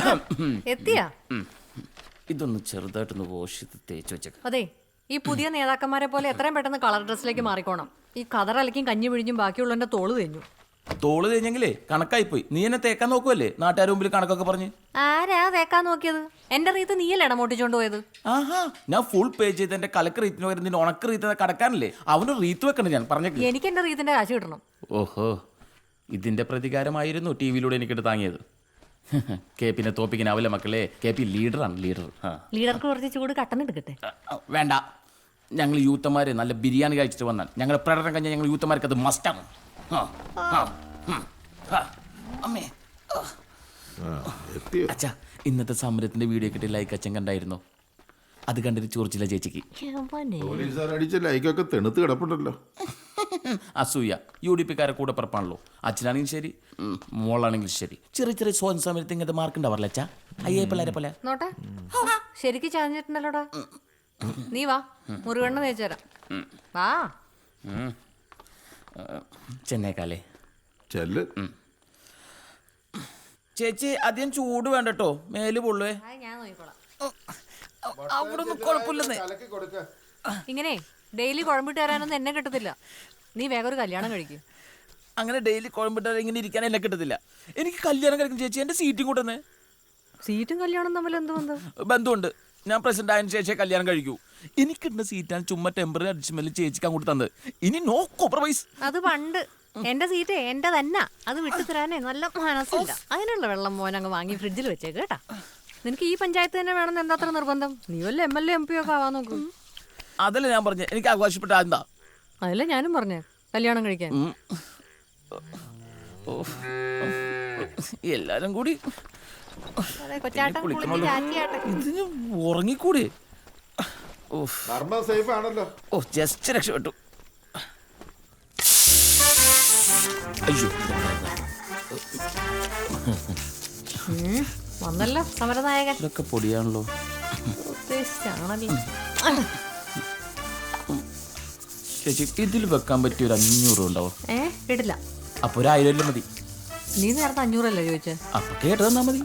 എത്തിയാ. ഇതൊന്ന് ചെറുതായിട്ടൊന്ന് വാഷ് ചെയ്ത് തേച്ച് വെച്ചേക്കാം. അതെ ഈ പുതിയ നേതാക്കന്മാരെ പോലെ എത്രയും പെട്ടെന്ന് കളർ ഡ്രസ്സിലേക്ക് മാറിക്കോണം. ഈ കതറലക്കും കഞ്ഞി പിഴിഞ്ഞും ബാക്കിയുള്ളതിന്റെ തോൾ തെഞ്ഞു. തോൾ തേഞ്ഞെങ്കിലേ കണക്കായി പോയി നീ എന്നെ തേക്കാൻ നോക്കുവല്ലേ? നാട്ടുകാർ മുമ്പിൽ കണക്കൊക്കെ പറഞ്ഞ്. ആരാ തേക്കാൻ നോക്കിയത്? എന്റെ റീത്ത് നീയല്ലേ ഇടമോട്ടിച്ചോണ്ട് പോയത്? ആഹാ ഞാൻ ഫുൾ പേ ചെയ്ത് എന്റെ കലക്ക് റീത്തിന് പകരം നിന്റെ ഉണക്ക് റീത്ത് കടക്കാനല്ലേ? അവന് റീത്ത് വെക്കണ്ട ഞാൻ പറഞ്ഞു എനിക്ക് എന്റെ റീത്തിന്റെ കാശ് കിട്ടണം. ഓഹോ ഇതിന്റെ പ്രതികാരമായിരുന്നു ടി വിയിലൂടെ എനിക്കിട്ട് താങ്ങിയത്. കെ പിന്നെ തോപ്പിക്കാനാവില്ല മക്കളെ. കെ പി ലീഡറാണ് ലീഡർ. ആ. ലീഡർക്ക് കുറച്ച് ചൂട് കട്ടൻ എടുക്കട്ടെ? വേണ്ട. ഞങ്ങൾ യൂത്തമാര് നല്ല ബിരിയാണി കഴിച്ചിട്ട് വന്നാൽ. ഞങ്ങളുടെ പ്രകടനം കഴിഞ്ഞാൽ ഞങ്ങൾ യൂത്തമാർക്ക് അത് മസ്റ്റാണ് ആ, ആ, ഉം, ആ, അമ്മേ ആ. എത്തിയോ? അച്ഛാ ഇന്നത്തെ സമരത്തിന്റെ വീഡിയോ കിട്ടി ലൈക്ക് അച്ഛൻ കണ്ടായിരുന്നോ? അത് കണ്ടിട്ട് ചോർച്ചില്ല ചേച്ചിക്ക്. പോലീസുകാർ അടിച്ച ലൈക്കൊക്കെ തെണുത്ത് കിടപ്പുണ്ടല്ലോ. അസൂയ. യു ഡി പിക്കാരെ കൂടെ പറപ്പാണല്ലോ. അച്ഛനാണെങ്കിലും ശരി മോളാണെങ്കിലും ശരി. ചെറിയ ചെറിയ സ്വയം സമയത്ത് ഇങ്ങനത്തെ മാർക്ക് ഉണ്ടാവാറില്ല അച്ഛാ? അയ്യേ പിള്ളേരെ പോലെ. നോട്ടെ. ശരിക്ക് ചാഞ്ഞിട്ടുണ്ടല്ലോടാ. നീ വാ മുറിവെണ്ണ തേച്ചു തരാം. വാ. ചെന്നൈക്കാലേ. ചെല്ല്. ചേച്ചി അധികം ചൂട് വേണ്ട കേട്ടോ മേൽ പൊള്ളുവേ ആ, ഞാൻ നോക്കിക്കോളാം. അവിടെ ഒന്നും കുഴപ്പമില്ലെന്നേ ഇങ്ങനെ ഡെയിലി കുഴമ്പിട്ട് തരാനൊന്നും എന്നെ കിട്ടത്തില്ല. നീ വേഗം ഒരു കല്യാണം കഴിക്കും. അങ്ങനെ ഡെയിലി കുഴമ്പിട്ടാൽ ഇങ്ങനെ ഇരിക്കാൻ എന്നെ കിട്ടത്തില്ല. എനിക്ക് കല്യാണം കഴിക്കും ചേച്ചി എന്റെ സീറ്റും കൂട്ടുന്നേ സീറ്റും കല്യാണം തമ്മിൽ എന്ത് ബന്ധം? ബന്ധമുണ്ട്. ഞാൻ പ്രസിഡന്റ് ആയതിനു ശേഷം കല്യാണം കഴിക്കൂ. എനിക്ക് കിട്ടുന്ന സീറ്റാണ് ചുമ്മാ ടെമ്പററി അഡ്ജസ്റ്റ്മെന്റ് ചേച്ചിക്ക് അങ്ങോട്ട് തന്നത്. ഇനി നോ കോംപ്രമൈസ് അത് പണ്ട്. എന്റെ സീറ്റ് എന്റെ തന്നെ അത് വിട്ടു തരാനേ നല്ല മനസ്സില്ല. അതിനുള്ള വെള്ളം മോൻ അങ്ങ് വാങ്ങി ഫ്രിഡ്ജിൽ വെച്ചേക്ക് കേട്ടാ. നിനക്ക് ഈ പഞ്ചായത്ത് തന്നെ വേണമെന്ന് എന്താ അത്ര നിർബന്ധം? നീ വല്ല M L A M P ഒക്കെ ആവാൻ നോക്കൂ. അതല്ല ഞാൻ പറഞ്ഞു. എനിക്ക് ആഘോഷപ്പെട്ട എന്താ? അതല്ലേ ഞാനും പറഞ്ഞേ കല്യാണം കഴിക്കാൻ. എല്ലാരും കൂടി. ഉറങ്ങിക്കൂടി? ഓ ജസ്റ്റ് രക്ഷപ്പെട്ടു. അയ്യോ. വന്നല്ലോ സമരനായകൻ. ഇതൊക്കെ പൊടിയാണല്ലോ. ഉദ്ദേശിച്ചാണല്ലോ ചേച്ചി ഇതിൽ വെക്കാൻ പറ്റിയ ഒരു അഞ്ഞൂറ് ഉണ്ടാവും. ഏ കേട്ടില്ല. അപ്പൊ ഒരു ആയിരം അല്ലേ മതി. നീ നേരത്തെ അഞ്ഞൂറല്ലേ ചോദിച്ചേ? അപ്പൊ കേട്ട് തന്നാ മതി.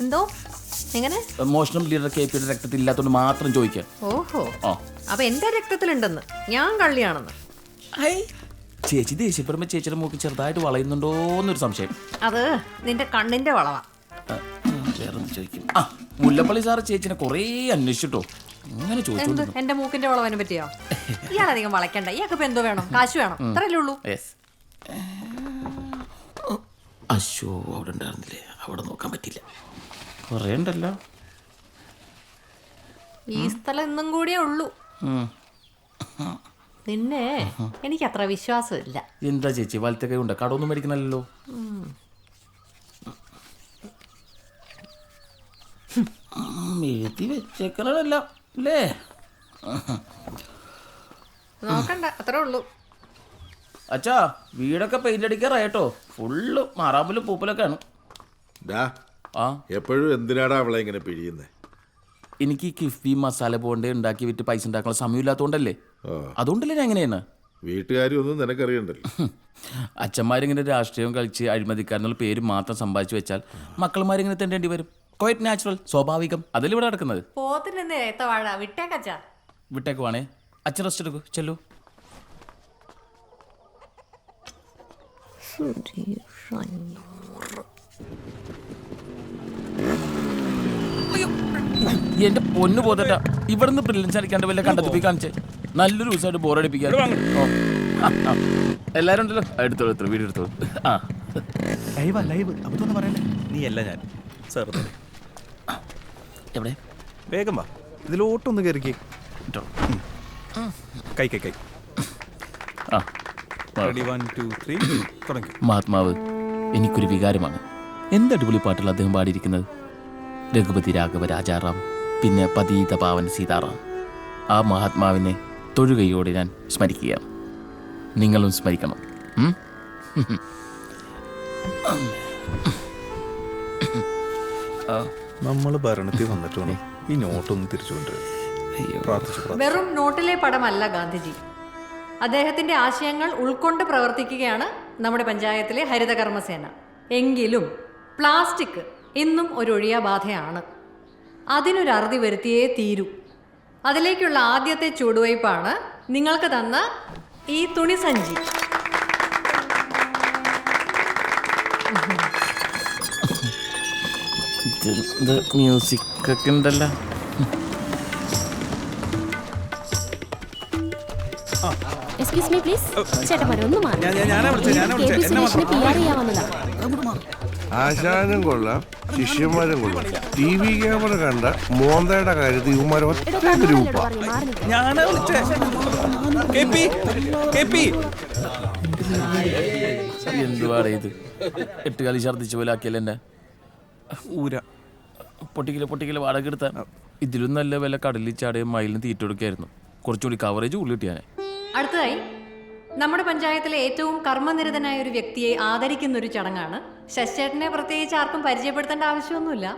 എന്തോ? എങ്ങനെ? മോഷണം ലീഡർ കെ പിയുടെ രക്തത്തിൽ ഇല്ലാത്തതുകൊണ്ട് മാത്രം ചോദിക്കാം. ഓഹോ. ആ. അപ്പൊ എന്റെ രക്തത്തിലുണ്ടെന്ന്. ഞാൻ കള്ളിയാണെന്ന്. ചേച്ചി ദേഷ്യപ്പെടുമ്പോ ചേച്ചിയുടെ മൂക്ക് ചെറുതായിട്ട് വളയുന്നുണ്ടോ എന്നൊരു സംശയം. അത് നിന്റെ കണ്ണിന്റെ വളവാ. വേറെ ചോദിക്കും. ആ മുല്ലപ്പള്ളി സാറ് ചേച്ചിനെ കുറേ അന്വേഷിച്ചിട്ടോ? അങ്ങനെ ചോദിച്ചു എന്ത് എന്റെ മൂക്കിന്റെ വളവിനെ പറ്റിയോ? ഇയാളധികം വളയ്ക്കണ്ട. ഇയാൾക്ക് ഇപ്പൊ എന്തോ വേണം? കാശു വേണം. ഇത്രയല്ലേ ഉള്ളൂ. യെസ് അശോ അവിടെ ഉണ്ടായിരുന്നില്ലേ? അവിടെ നോക്കാൻ പറ്റില്ല കുറേ ഉണ്ടല്ലോ. ഈ സ്ഥലം ഇന്നും കൂടിയേ ഉള്ളൂ. ഉം. നിന്നെ എനിക്ക് അത്ര വിശ്വാസമില്ല. എന്താ ചേച്ചി വലത്തെ കൈ ഉണ്ട്? കടമൊന്നും മേടിക്കണല്ലോ എഴുതി വെച്ചേക്കണല്ല അല്ലേ നോക്കണ്ട അത്രേ ഉള്ളൂ. അച്ഛാ വീടൊക്കെ പെയിന്റ് അടിക്കാറായിട്ടോ? ഫുള്ള് മാറാമ്പലും പൂപ്പലൊക്കെയാണ്. ഡാ ആ. എപ്പോഴും എന്തിനാടാ അവളെ ഇങ്ങനെ പിഴിയുന്നേ? എനിക്ക് ഈ കിഫ്ബി മസാല ബോണ്ട് ഉണ്ടാക്കി വിറ്റ് പൈസ ഉണ്ടാക്കാനുള്ള സമയമില്ലാത്തതുകൊണ്ടല്ലേ അതുകൊണ്ടല്ലേ ഞാൻ എങ്ങനെയാണ് വീട്ടുകാരും ഒന്നും നിനക്കറിയണ്ടല്ലോ. അച്ഛന്മാരിങ്ങനെ രാഷ്ട്രീയം കളിച്ച് അഴിമതിക്കാരെന്നുള്ള പേര് മാത്രം സമ്പാദിച്ചു വെച്ചാൽ മക്കൾമാരിങ്ങനെ തെണ്ടേണ്ടി വരും. ക്വയറ്റ് നാച്ചുറൽ സ്വാഭാവികം. അതിലിവിടെ നടക്കുന്നത്. വിട്ടേക്കുവാണേ. വിട്ടേക്കച്ചാ അച്ഛൻ റെസ്റ്റ് എടുക്കൂ. ചെല്ലു. എന്റെ പൊന്നു പോതട്ട ഇവിടുന്ന് ബ്രില്യൻസ് അടിക്കാണ്ട് വല്ല കണ്ടെത്തി കാണിച്ചേ. നല്ലൊരു ദിവസമായിട്ട് ബോറടിപ്പിക്കാൻ. എല്ലാരും ഉണ്ടല്ലോ? എടുത്തോളൂ എടുത്തോളൂ. വീഡിയോ എടുത്തോളൂ. ആ. ലൈവാ ലൈവ് അബദ്ധമൊന്നും പറയല്ലേ? നീ അല്ല ഞാൻ. സാർ എവിടെ? വേഗം വാ. ഇതിലോട്ടൊന്ന് കയറിക്കേ. കൈ കൈ കൈ. ആ. ആ. റെഡി വൺ ടു ത്രീ തുടങ്ങി. മഹാത്മാവ് എനിക്കൊരു വികാരമാണ്. എന്ത് അടിപൊളി പാട്ടുകൾ അദ്ദേഹം പാടിയിരിക്കുന്നത്? രഘുപതി രാഘവ രാജാറാം പിന്നെ പതീത പാവൻ സീതാറാം. ആ മഹാത്മാവിനെ തൊഴുകയോടെ ഞാൻ സ്മരിക്കുകയാണ്. നിങ്ങളും സ്മരിക്കണം. ഉം? നമ്മൾ ഭരണത്തിൽ വന്നിട്ട് വേണം ഈ നോട്ടൊന്ന് തിരിച്ചുകൊണ്ട് വെറും നോട്ടിലെ പടമല്ല ഗാന്ധിജി. അദ്ദേഹത്തിന്റെ ആശയങ്ങൾ ഉൾക്കൊണ്ട് പ്രവർത്തിക്കുകയാണ് നമ്മുടെ പഞ്ചായത്തിലെ ഹരിതകർമ്മസേന. എങ്കിലും പ്ലാസ്റ്റിക് ഇന്നും ഒരു ഒഴിയാബാധയാണ് അതിനൊരു അറുതി വരുത്തിയേ തീരൂ. അതിലേക്കുള്ള ആദ്യത്തെ ചുവടുവയ്പ്പാണ് നിങ്ങൾക്ക് തന്ന ഈ തുണിസഞ്ചി ഇത് മ്യൂസിക് ഒക്കെ ഉണ്ടല്ലോ. എക്സ്ക്യൂസ് മീ പ്ലീസ് ചേട്ടാ പറ ഒന്ന് മാറി. ആശാനും കൊള്ളാം ശിഷ്യന്മാരും കൊള്ളാം. ടി വി ക്യാമറ കണ്ട മോന്തയുടെ കാര്യത്തിൽ ഇവന്മാർ ഒറ്റ ഗ്രൂപ്പാ. എന്തുവാടേ ഇത്? എട്ട് കളി ഛർദ്ദിച്ച പോലെ ആക്കിയല്ലേ എന്നെ? ഊര. പൊട്ടിക്കൽ പൊട്ടിക്കൽ വാടക എടുത്താൽ ഇതിലും നല്ല വില കടലിൽ ചാടിയ മയിലിന് തീറ്റ കൊടുക്കായിരുന്നു. കുറച്ചുകൂടി കവറേജ് ഉള്ളി കിട്ടിയാനെ അടുത്തതായി നമ്മുടെ പഞ്ചായത്തിലെ ഏറ്റവും കർമ്മനിരതനായ ഒരു വ്യക്തിയെ ആദരിക്കുന്ന ഒരു ചടങ്ങാണ്. ശശേട്ടനെ പ്രത്യേകിച്ച് ആർക്കും പരിചയപ്പെടുത്തേണ്ട ആവശ്യമൊന്നുമില്ല.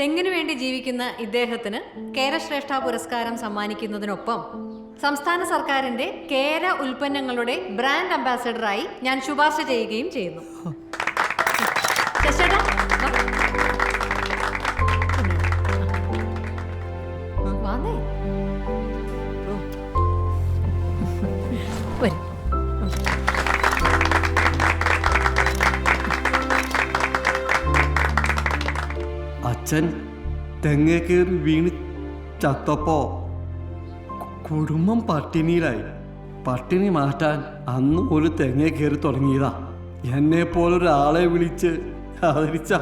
തെങ്ങിനു വേണ്ടി ജീവിക്കുന്ന ഇദ്ദേഹത്തിന് കേരശ്രേഷ്ഠ പുരസ്കാരം സമ്മാനിക്കുന്നതിനൊപ്പം സംസ്ഥാന സർക്കാരിന്റെ കേര ഉൽപ്പന്നങ്ങളുടെ ബ്രാൻഡ് അംബാസഡറായി ഞാൻ ശുപാർശ ചെയ്യുകയും ചെയ്യുന്നു. ശശിചേട്ടാ അച്ഛൻ തെങ്ങേ കയറി വീണ് ചത്തപ്പോ കുടുംബം പട്ടിണിയിലായി. പട്ടിണി മാറ്റാൻ അന്ന് ഒരു തെങ്ങേ കയറി തുടങ്ങിയതാ. എന്നെ പോലൊരാളെ വിളിച്ച് ആദരിച്ച.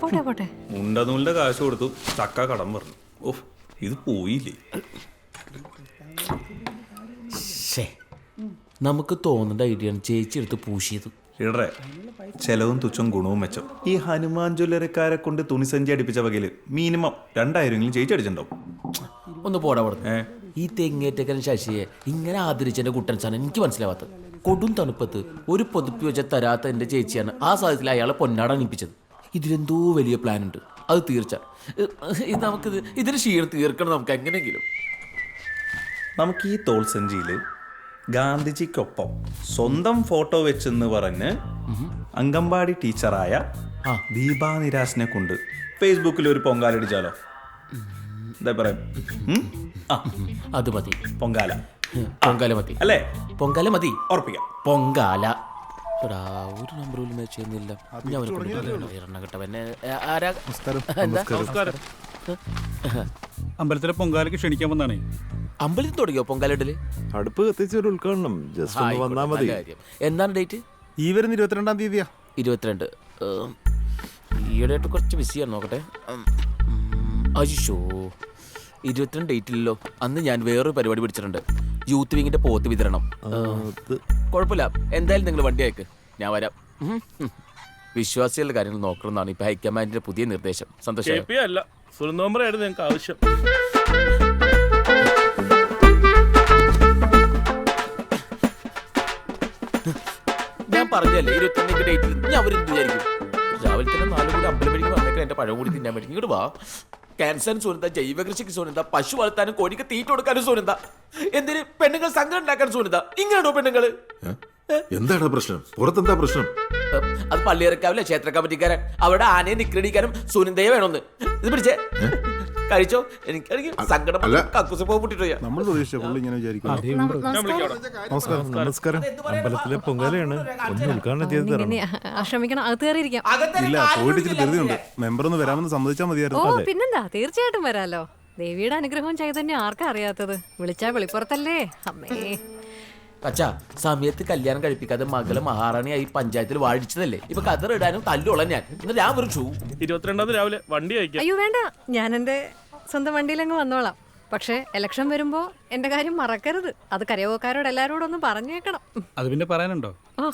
പോട്ടെ പോട്ടെ. മുണ്ടനൂലിന്റെ കാശ് കൊടുത്തു ചക്ക കടം പറഞ്ഞു. ഓഹ് ഇത് പോയില്ലേ? നമുക്ക് തോന്നേണ്ട ഐഡിയാണ് ചേച്ചി എടുത്ത് പൂശിയത്. ഇടറെ. ചെലവും തുച്ഛം ഗുണവും മെച്ചം. ഈ ഹനുമാൻ ജ്വല്ലറിക്കാരെ കൊണ്ട് തുണിസഞ്ചി അടിപ്പിച്ച വകയിൽ മിനിമം രണ്ടായിരം ചേച്ചി അടിച്ചിട്ടുണ്ടാവും ഒന്ന് പോടാ അവിടെ ഏ? ഈ തെങ്ങേറ്റക്കൻ ശശിയെ ഇങ്ങനെ ആദരിച്ചെന്റെ കുട്ടൻസാണ് എനിക്ക് മനസ്സിലാവാത്തത്. കൊടും തണുപ്പത്ത് ഒരു പൊതുപ്പി വെച്ച തരാത്ത എന്റെ ചേച്ചിയാണ് ആ സാധ്യത്തിൽ അയാളെ പൊന്നാട അണിപ്പിച്ചത് ഇതിലെന്തോ വലിയ പ്ലാൻ ഉണ്ട്. അത് തീർച്ച. ഇത് നമുക്കിത് ഇതിന് ക്ഷീണം തീർക്കണം നമുക്ക് എങ്ങനെയെങ്കിലും. നമുക്ക് ഈ തോൾസഞ്ചിയിൽ ഗാന്ധിജിക്കൊപ്പം സ്വന്തം ഫോട്ടോ വെച്ചെന്ന് പറഞ്ഞ് അംഗൻവാടി ടീച്ചറായ ആ. ദീപാ നിരാസിനെ കൊണ്ട് ഫേസ്ബുക്കിൽ ഒരു പൊങ്കാലടിച്ചാലോ? എന്താ പറയാം. അത് മതി. പൊങ്കാല. പൊങ്കാല മതി. അല്ലേ? പൊങ്കാല മതി. ഉറപ്പിക്കാം. പൊങ്കാല. ഒരു നമ്പർ പോലും മാച്ച് ചെയ്യുന്നില്ല. ഞാൻ അവനെ കൊണ്ടുപോയി എണ്ണം കിട്ടവനെ ആരാ? എന്താ? അമ്പലത്തിലെ പൊങ്കാലയ്ക്ക് ക്ഷണിക്കാൻ വന്നാണേ. അമ്പലത്തിൽ തുടങ്ങിയോ പൊങ്കാലിടൽ അടുപ്പ് കത്തിച്ച് ഒരു ഉദ്ഘാടനം. ജസ്റ്റ് ഒന്ന് വന്നാ മതി. എന്താണ് ഡേറ്റ് ഈ വരുന്ന ഇരുപത്തിരണ്ടാം തീയതിയാ. ഇരുപത്തിരണ്ട്. ഏം, ഈയിടെയായിട്ട് കുറച്ച് ബിസിയാണ് നോക്കട്ടെ. അജിഷോ ഉം, അയ്യോ ഇരുപത്തിരണ്ട് ഡേറ്റ് ഇല്ലല്ലോ. അന്ന് ഞാൻ വേറൊരു പരിപാടി പിടിച്ചിട്ടുണ്ട്. യൂത്ത് വിങ്ങിന്റെ പോത്ത് വിതരണം. ഏം, കുഴപ്പമില്ല. എന്തായാലും നിങ്ങൾ വണ്ടി അയക്ക്. ഞാൻ വരാം. ഉം, ഉം. വിശ്വാസികളുടെ കാര്യങ്ങൾ നോക്കണമെന്നാണ് ഇപ്പൊ ഹൈക്കമാൻഡിന്റെ പുതിയ നിർദ്ദേശം. സന്തോഷം അല്ല. സുരനോമ്പറായിരുന്നു ഞങ്ങൾക്ക് ആവശ്യം. ഞാൻ പറഞ്ഞല്ലേ ഇരുപത്തിരണ്ട് ഡേറ്റിൽ ഞാൻ അവരെന്ത് വിചാരിക്കും. രാവിലെ തന്നെ നാല് കൂടി അമ്പലം വഴിക്ക് വന്നേക്കാൻ എന്റെ പഴം കൂടി തിന്നാൻ പറ്റും ഇങ്ങോട്ട് വാ. ക്യാൻസറിന് സൂനന്ത ജൈവ കൃഷിക്ക് സൂനന്ത പശു വളർത്താനും കോഴിക്ക് തീറ്റ കൊടുക്കാനും സൂനന്ത എന്തിന് പെണ്ണുങ്ങൾ സംഘം ഉണ്ടാക്കാൻ സൂനന്ത ഇങ്ങനെയാണോ പെണ്ണുങ്ങൾ? എന്താണ് പ്രശ്നം? പുറത്തെന്താ പ്രശ്നം? അത് പള്ളിയിറക്കാവില്ല ക്ഷേത്ര കമ്മിറ്റിക്കാരൻ അവിടെ ആനയെ നിക്രടിക്കാനും സുനിതയെ വേണമെന്ന്. ഇത് പിടിച്ചേ. കഴിച്ചോ? എനിക്കാണെങ്കിൽ സങ്കടം. കക്കൂസ് പൊട്ടിട്ടോ നമ്മൾ പ്രതീക്ഷിച്ച പുള്ളി ഇങ്ങനെ നമസ്കാരം. നമസ്കാരം. അമ്പലത്തിലെ പൊങ്കാലയാണ്. ഒന്ന് ഉദ്ഘാടനം ചെയ്ത് തരണം. ഇങ്ങനെ ആ, ക്ഷമിക്കണം അകത്ത് കയറിയിരിക്കാം. ഇല്ല പോയിട്ട് ഇച്ചിരി ധൃതിയുണ്ട്. മെമ്പർ ഒന്ന് വരാമെന്ന് സമ്മതിച്ചാൽ ഓ മതിയായിരുന്നു പിന്നെന്താ? തീർച്ചയായിട്ടും വരാലോ. ദേവിയുടെ അനുഗ്രഹവും ചൈതന്യം ആർക്കാ അറിയാത്തത്? വിളിച്ചാ വെളിപ്പുറത്തല്ലേ? അമ്മേ. അച്ഛാ സമയത്ത് കല്യാണം കഴിപ്പിക്കാതെ മഹാറാണി മഹാറാണിയായി പഞ്ചായത്തിൽ വാഴിച്ചതല്ലേ? ഇപ്പൊ കതറിടാനും തല്ലുള്ള ഞാൻ. എന്നിട്ട് ഞാൻ വിളിച്ചു. ഇരുപത്തിരണ്ടാം രാവിലെ വണ്ടി അയക്കാം. അയ്യോ വേണ്ട. ഞാൻ എന്റെ സ്വന്തം വണ്ടിയിലങ്ങ് വന്നോളാം. പക്ഷേ ഇലക്ഷൻ വരുമ്പോ എന്റെ കാര്യം മറക്കരുത്. അത് കരയോഗക്കാരോട് എല്ലാരോടും ഒന്ന് പറഞ്ഞേക്കണം. അത് പിന്നെ പറയാനുണ്ടോ? ഓ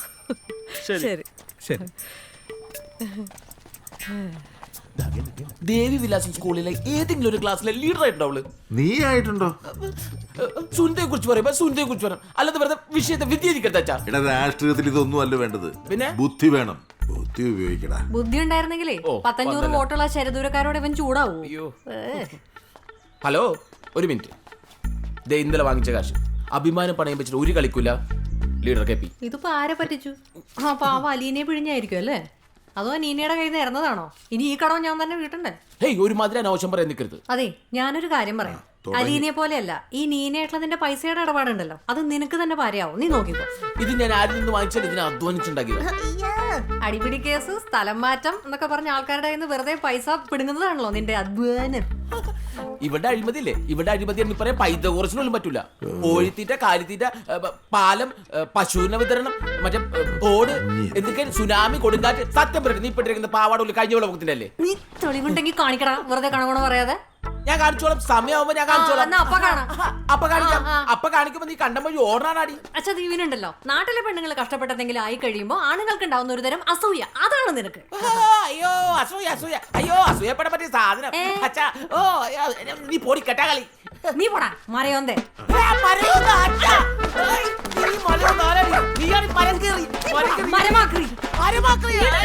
ശരി. ശരി. ദേവി വിലാസം സ്കൂളിലെ ഏതെങ്കിലും ഒരു ക്ലാസ്സിലെ ലീഡർ ആയിട്ടുണ്ടാവുള്ളു. നീ ആയിട്ടുണ്ടോ? സുനിതയെ കുറിച്ച് പറയുമ്പോ സുനിതയെ കുറിച്ച് പറയാം അല്ലാതെ വെറുതെ വിഷയത്തെ എടാ രാഷ്ട്രീയത്തിൽ ഇതൊന്നും അല്ല വേണ്ടത്. പിന്നെ? ബുദ്ധി വേണം. ബുദ്ധി ഉപയോഗിക്കടാ. ബുദ്ധി ഉണ്ടായിരുന്നെങ്കിലേ പത്തഞ്ഞൂറ്. വോട്ടുള്ള ശരദൂരക്കാരോട് ഇവൻ ചൂടാവൂ. ഹലോ ഒരു മിനിറ്റ്. ദേ ഇന്നലെ വാങ്ങിച്ച കാശ്. അഭിമാനം പണയം വെച്ചിട്ട് ഒരു കളിക്കൂല ലീഡർ കെ പി. ഇതിപ്പോ ആരെ പറ്റിച്ചു? ആ പാവ അലീനെ പിഴിഞ്ഞായിരിക്കും അല്ലേ? അതോ നീനയുടെ കയ്യിൽ നിന്ന് ഇറന്നതാണോ? ഇനി ഈ കടം ഞാൻ തന്നെ വീട്ടണ്ടേ? ഹേയ് ഒരു മാതിരി അനാവശ്യം പറയാൻ നിൽക്കരുത് അതെ ഞാനൊരു കാര്യം പറയാം. അലീനെ പോലെയല്ല. ഈ നീനയായിട്ടുള്ളതിന്റെ പൈസയുടെ ഇടപാടുണ്ടല്ലോ. അത് നിനക്ക് തന്നെ പാരയാവും നീ നോക്കിക്കോ ഇത് ഞാൻ ആരിൽ നിന്ന് വാങ്ങിച്ചാൽ ഇതിനെ അധ്വാനിച്ചുണ്ടാക്കിയത്. അടിപിടി കേസ് സ്ഥലം മാറ്റം എന്നൊക്കെ പറഞ്ഞ ആൾക്കാരുടെ കയ്യിൽ നിന്ന് വെറുതെ പൈസ പിടുങ്ങുന്നതാണല്ലോ നിന്റെ അധ്വാനം. ഇവിടെ അഴിമതി ഇല്ലേ ഇവിടെ അഴിമതി എന്ന് പറയാൻ പൈത കുറച്ചിനൊന്നും പറ്റൂല. കോഴിത്തീറ്റ കാലിത്തീറ്റ ഏ, പ- പാലം ഏ, പശുവിന വിതരണം മറ്റേ ഏ, ഓട് എന്തൊക്കെ സുനാമി കൊടുങ്കാറ്റ് സത്യം പറഞ്ഞു നീ ഇപ്പിട്ടിരിക്കുന്ന പാവാടുള്ളിൽ കഴിഞ്ഞ വിളവത്തിന്റെ അല്ലേ നീ തെളിവുണ്ടെങ്കിൽ കാണിക്കടാ. വെറുതെ കണകണ പറയാതെ. ഞാൻ കാണിച്ചോളാം. സമയമാകുമ്പോ ഞാൻ എന്നാ കാണിച്ചോളാം. അപ്പ കാണാം. അപ്പൊ കാണിക്കാം. അപ്പൊ കാണിക്കുമ്പോ നീ കണ്ടം വഴി ഓടണാടി അച്ഛാ ദീവിനുണ്ടല്ലോ നാട്ടിലെ പെണ്ണുങ്ങൾ കഷ്ടപ്പെട്ടെന്തെങ്കിലും ആയി കഴിയുമ്പോ ആണുങ്ങൾക്ക് ഉണ്ടാവുന്ന ഒരു തരം അസൂയ. അതാണ് നിനക്ക്. അയ്യോ അസൂയ അസൂയ. അയ്യോ അസൂയപ്പെടാൻ പറ്റിയ സാധനം. ഏ? അച്ഛാ ഓ അയ്യോ, നീ പോടി കെട്ടാ കളി. നീ പോടാ മറയോന്തേ മരമാക്കി മരയൊന്ന്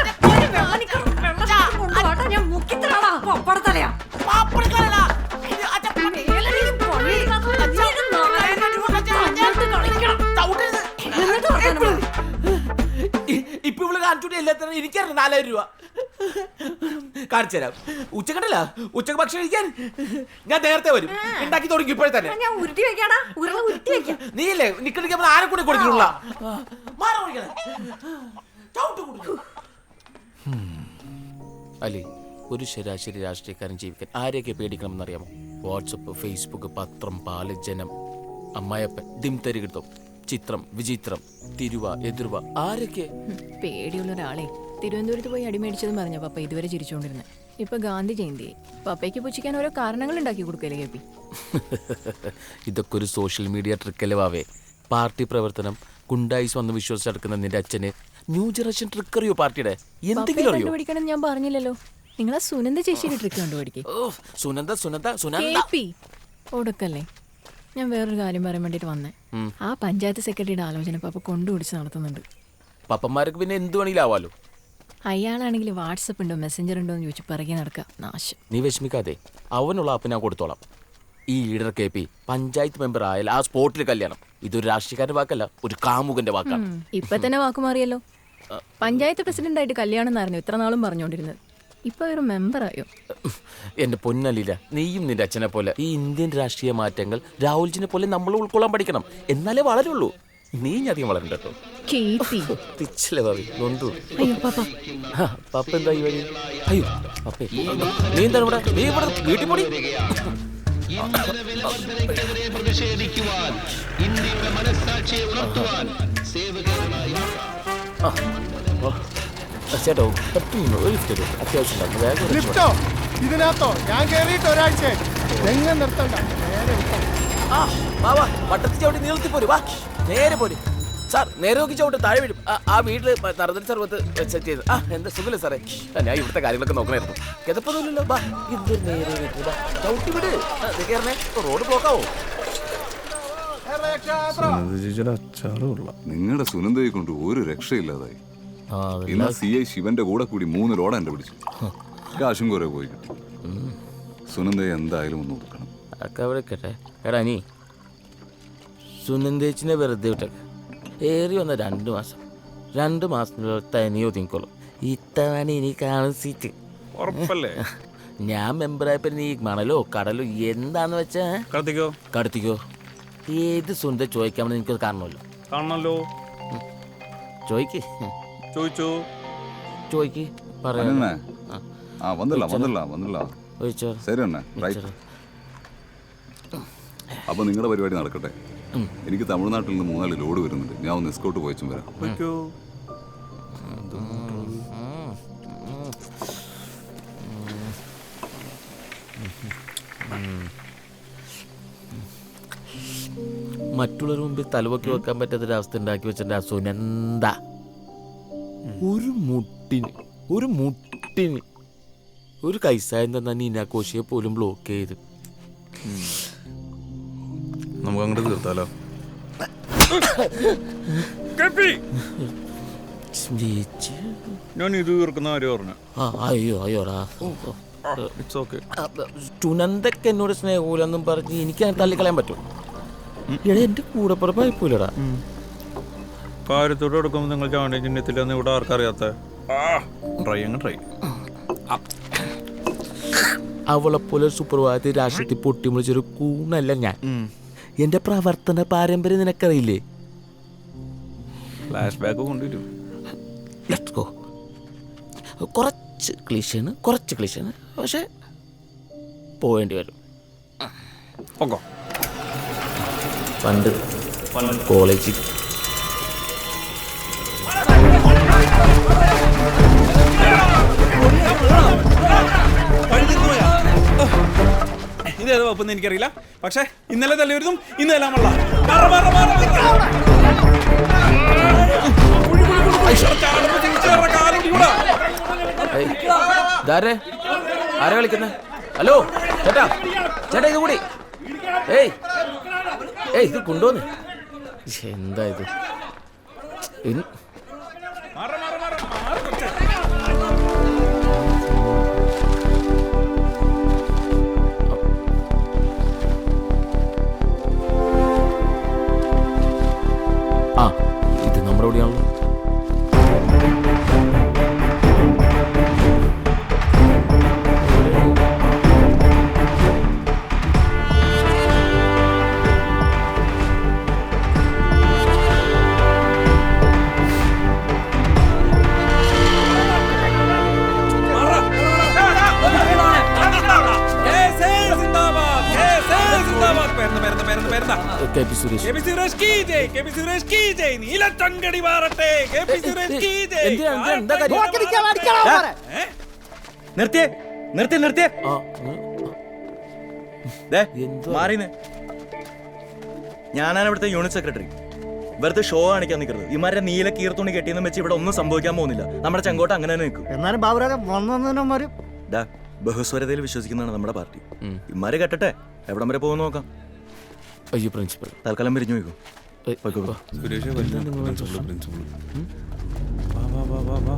കാണിച്ചോണ്ട് എല്ലാത്തിനും നാലായിരം രൂപ. കാണിച്ചു തരാം ഉച്ചക്കണ്ടല്ല? ഉച്ചയ്ക്ക് ഭക്ഷണം കഴിക്കാൻ? ഞാൻ നേരത്തെ വരും. ഉണ്ടാക്കി തുടങ്ങി ഇപ്പോഴെ തന്നെ. ഞാൻ ഉരുട്ടി വെക്കാടാ. ഉരുള ഉരുട്ടി വെക്കാം. നീ ഇല്ലേ നിക്കടിക്കുമ്പോ ആരെ കൂടെ കൊടുത്തിട്ടുള്ള അലി ഒരു ശരാശരി രാഷ്ട്രീയക്കാരൻ ജീവിക്കാൻ ആരെയൊക്കെ പേടിക്കണമെന്നറിയാമോ? വാട്സപ്പ് ഫേസ്ബുക്ക് പത്രം പാൽ ജനം അമ്മായപ്പൻ ദിം കിട്ടും ചിത്രം വിചിത്രം തിരുവ എതിർവ ആരൊക്കെ? പേടിയുള്ള ഒരാളെ. തിരുവനന്തപുരത്ത് പോയി അടിമേടിച്ചതും പറഞ്ഞ പപ്പ ഇതുവരെ ചിരിച്ചോണ്ടിരുന്നു. ഇപ്പൊ ഗാന്ധി ജയന്തി പപ്പയ്ക്ക് പുച്ഛിക്കാൻ ഓരോ കാരണങ്ങൾ ഉണ്ടാക്കി കൊടുക്കല്ലേ കെ പി? ഇതൊക്കെ ഒരു സോഷ്യൽ മീഡിയ ട്രിക്കല്ലേ വാവേ? പാർട്ടി പ്രവർത്തനം ഗുണ്ടായിസ് വന്ന് വിശ്വസിച്ചെടുക്കുന്ന നിന്റെ അച്ഛന് ന്യൂ ജനറേഷൻ ട്രിക്ക് അറിയോ പാർട്ടിയുടെ? എന്തെങ്കിലും അറിയോ? ഞാൻ പറഞ്ഞില്ലല്ലോ. നിങ്ങളെ സുനന്ദ ചേച്ചിയുടെ ട്രിക്ക് കണ്ടുപിടിക്കേ. സുനന്ദ സുനന്ദ സുനന്ദ. ഒടുക്കല്ലേ? ഞാൻ വേറൊരു കാര്യം പറയാൻ വേണ്ടിട്ട് വന്നേ. ആ പഞ്ചായത്ത് സെക്രട്ടറിയുടെ ആലോചന പപ്പ കൊണ്ടുപിടിച്ച് നടത്തുന്നുണ്ട്. പപ്പന്മാർക്ക് പിന്നെ എന്ത് വേണമെങ്കിലും ആവാലോ അയാളാണെങ്കിൽ വാട്സപ്പ് ഉണ്ടോ മെസ്സഞ്ചർ ഉണ്ടോ എന്ന് ചോദിച്ചു പിറകെ നടക്കുക. നാശം. നീ വിഷമിക്കാതെ അവനുള്ള ആപ്പ് ഞാൻ കൊടുത്തോളാം. ഈ leader K P panchayat member ആയാൽ ആ സ്പോട്ടിൽ കല്യാണം. ഇതൊരു രാഷ്ട്രീയക്കാരന്റെ വാക്കല്ല ഒരു കാമുകന്റെ വാക്കാണ്. ഇപ്പൊ തന്നെ വാക്ക് മാറിയല്ലോ. പഞ്ചായത്ത് പ്രസിഡന്റ് ആയിട്ട് കല്യാണം എന്നായിരുന്നു ഇത്ര നാളും പറഞ്ഞുകൊണ്ടിരുന്നത്. ഇപ്പൊ ഒരു മെമ്പറായോ എന്റെ പൊന്നലില നീയും നിന്റെ അച്ഛനെ പോലെ ഈ ഇന്ത്യൻ രാഷ്ട്രീയ മാറ്റങ്ങൾ രാഹുൽജിനെ പോലെ നമ്മൾ ഉൾക്കൊള്ളാൻ പഠിക്കണം. എന്നാലേ വളരുള്ളൂ. നീ ഞാൻ അധികം വളരണ്ട കേട്ടോ നൊന്തു. അയ്യോ പാപ്പ. ആ, പപ്പ എന്താ ഈ വഴി? അയ്യോ പപ്പേ. നീ എന്താണ് ഇവിടെ? നീ ഇവിടെ വീട്ടിൽ പോടി. ആ, ഓ. ആ, ചേട്ടോ പെട്ടെന്ന് ഒരു ലിഫ്റ്റ് അത്യാവശ്യം. വേഗം ഇതിനകത്തോ? ഞാൻ കേറിയിട്ട് ഒരാഴ്ച എങ്ങനെ നിർത്തണ്ട. നേരെ. ആ വാ വാ. വട്ടത്തിൽ ചവിട്ടി നീളത്തി പോര് വാ. നേരെ പോര്. സാർ നേരെ നോക്കി ചവിട്ട് താഴെ വീഴും. ആ, വീട്ടിൽ നറുതൻ സർവത്ത് സെറ്റ് ചെയ്ത്. ആ എന്താ സുഖമില്ല സാറേ? ഞാൻ ഇവിടുത്തെ കാര്യങ്ങളൊക്കെ നോക്കണായിരുന്നു. കിതപ്പൊന്നുമില്ലല്ലോ ബാ ഇത് നേരെ വീട്ടിൽ ചവിട്ടി വിട്. കയറണേ റോഡ് ബ്ലോക്കാവോ നിങ്ങളുടെ സുനന്ദയെ കൊണ്ട് ഒരു രക്ഷയില്ലാതായി. ഇന്ന് സി ഐ ശിവന്റെ കൂടെ കൂടി മൂന്ന് ലോഡ് എന്റെ പിടിച്ചു. കാശും കുറെ പോയി കിട്ടി. സുനന്ദ എന്തായാലും ഒന്ന് കൊടുക്കണം. അതൊക്കെ അവിടെ കേട്ടെ എടാ നീ സുനന്ദേച്ചിനെ വെറുതെ വിട്ടേക്ക്. ഏറി വന്ന രണ്ട് മാസം രണ്ട് മാസത്തിനുള്ള തനി ഒതുങ്ങിക്കോളും. ഇത്തവണ ഇനി കാണും സീറ്റ്. ഉറപ്പല്ലേ? ഞാൻ മെമ്പറായപ്പോ നീ മണലോ കടലോ എന്താന്ന് വെച്ചാ? കടത്തിക്കോ. കടത്തിക്കോ. ഏത് സുന്ദ ചോദിക്കാമെന്ന് എനിക്കത് കാണണമല്ലോ. കാണണല്ലോ. ചോയ്ക്ക് ചോദിച്ചു? ചോയ്ക്ക് പറയാ. വന്നില്ല വന്നില്ല വന്നില്ല. ചോദിച്ചോ ശരി അണ്ണേ റൈറ്റ് അപ്പൊ നിങ്ങളുടെ പരിപാടി നടക്കട്ടെ. എനിക്ക് തമിഴ്നാട്ടിൽ നിന്ന് മൂന്നാൽ ലോഡ് വരുന്നുണ്ട്. ഞാൻ ഒന്ന് എസ്കോട്ട് പോയച്ചും വരാം മറ്റുള്ളവർ മുമ്പിൽ തലവൊക്കെ വെക്കാൻ പറ്റാത്തൊരവസ്ഥ ഉണ്ടാക്കി വെച്ചിട്ടുണ്ട് ആ സുനന്ദ ഒരു മുട്ടിന് ഒരു മുട്ടിന്. ഒരു കൈസായം തന്ന നീനാഘോഷിയെ പോലും ബ്ലോക്ക് ചെയ്ത്? നമുക്ക് അങ്ങോട്ട് തീർത്താലോ. ഞാൻ ഇത് തീർക്കുന്ന കാര്യം പറഞ്ഞു ആ, അയ്യോ അയ്യോടാ ഇറ്റ്സ് ഓക്കെ സുനന്ദക്ക് എന്നോട് സ്നേഹമില്ലെന്നും പറഞ്ഞ് എനിക്ക് അങ്ങനെ തള്ളിക്കളയാൻ പറ്റും എടാ എന്റെ കൂടെ പുറപ്പായിപ്പോലടാ കാര്യത്തോട് നിങ്ങൾ ചാണ്ടി ചിഹ്നത്തില്ലെന്ന് ഇവിടെ ആർക്കറിയാത്ത? ട്രൈ അങ്ങ് ട്രൈ അവളെ പോലെ സുപ്രഭാതത്തിൽ രാഷ്ട്രത്തിൽ പൊട്ടിമുളിച്ചൊരു കൂണല്ല ഞാൻ. എന്റെ പ്രവർത്തന പാരമ്പര്യം നിനക്കറിയില്ലേ? ഫ്ലാഷ് ബാക്ക് കൊണ്ടുവരും. Let's കുറച്ച് ക്ലീശാണ് കുറച്ച് ക്ലീശാണ് പക്ഷെ പോവേണ്ടി വരും. പണ്ട്. കോളേജിൽ ഇതേത് വകുപ്പെന്ന് എനിക്കറിയില്ല. പക്ഷേ ഇന്നലെ തല്ലിയവരുന്നും ഇന്ന് എല്ലാം ഇതാരെ? ആരാ കളിക്കുന്നത് ഹലോ ചേട്ടാ ചേട്ടാ ഇത് കൂടി. ഏയ് ഏയ് ഇത് കൊണ്ടുവന്ന്. എന്താ ഇത്? നമ്മുടെ കൂടെയാണല്ലോ. K P Suresh. എന്തിനാ എന്തിനാ എന്താ കാര്യം? നിർത്തിയേ നിർത്തി നിർത്തിയേ. ആ ദേ, എന്തുവാ? മാറിന്ന് ഞാനാണ് ഇവിടുത്തെ യൂണിറ്റ് സെക്രട്ടറി. വെറുതെ ഷോ കാണിക്കാൻ നിൽക്കരുത് ഇമാരെ നീല കീർത്തുണി കെട്ടിയെന്ന് വെച്ച് ഇവിടെ ഒന്നും സംഭവിക്കാൻ പോകുന്നില്ല. നമ്മുടെ ചെങ്കോട്ട അങ്ങനെ തന്നെ നിൽക്കും. എന്നാലും ബാബുരാജ വന്നതിനും ഡാ ബഹുസ്വരതയിൽ വിശ്വസിക്കുന്നതാണ് നമ്മുടെ പാർട്ടി. ഇമാര് കെട്ടട്ടെ? എവിടം വരെ പോകുന്ന നോക്കാം. അയ്യോ പ്രിൻസിപ്പൽ തൽക്കാലം പിരിഞ്ഞു പോയിക്കോ. സുരേഷ് പ്രിൻസിപ്പൾ വാ വാ വാ വാ.